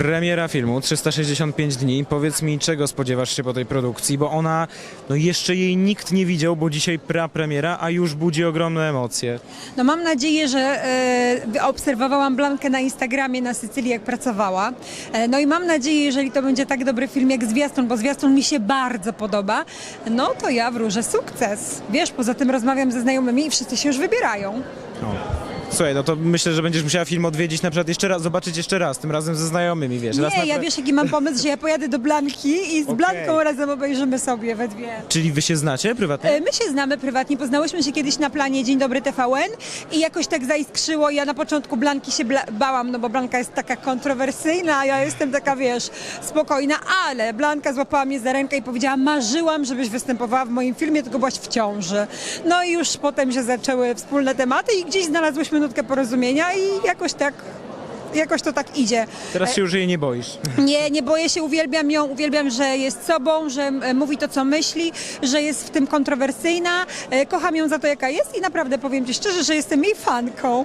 Premiera filmu 365 dni. Powiedz mi, czego spodziewasz się po tej produkcji, bo ona, no jeszcze jej nikt nie widział, bo dzisiaj pra-premiera, a już budzi ogromne emocje. No mam nadzieję, że e, obserwowałam Blankę na Instagramie na Sycylii, jak pracowała. E, no i mam nadzieję, jeżeli to będzie tak dobry film jak Zwiastun, bo Zwiastun mi się bardzo podoba, no to ja wróżę sukces. Wiesz, poza tym rozmawiam ze znajomymi i wszyscy się już wybierają. Słuchaj, no to myślę, że będziesz musiała film odwiedzić na przykład jeszcze raz, zobaczyć jeszcze raz, tym razem ze znajomymi, wiesz. raz na Nie, ja wiesz jaki mam pomysł, że ja pojadę do Blanki i z Okej. Blanką razem obejrzymy sobie we dwie. Czyli wy się znacie prywatnie? E, My się znamy prywatnie, poznałyśmy się kiedyś na planie Dzień Dobry TVN i jakoś tak zaiskrzyło. Ja na początku Blanki się bla- bałam, no bo Blanka jest taka kontrowersyjna, a ja jestem taka, wiesz, spokojna, ale Blanka złapała mnie za rękę i powiedziała, marzyłam, żebyś występowała w moim filmie, tylko byłaś w ciąży. No i już potem się zaczęły wspólne tematy i gdzieś znalazłyśmy nutkę porozumienia i jakoś tak, jakoś to tak idzie. Teraz się już jej nie boisz. Nie, nie boję się, uwielbiam ją, uwielbiam, że jest sobą, że e, mówi to, co myśli, że jest w tym kontrowersyjna. E, Kocham ją za to, jaka jest i naprawdę powiem Ci szczerze, że jestem jej fanką.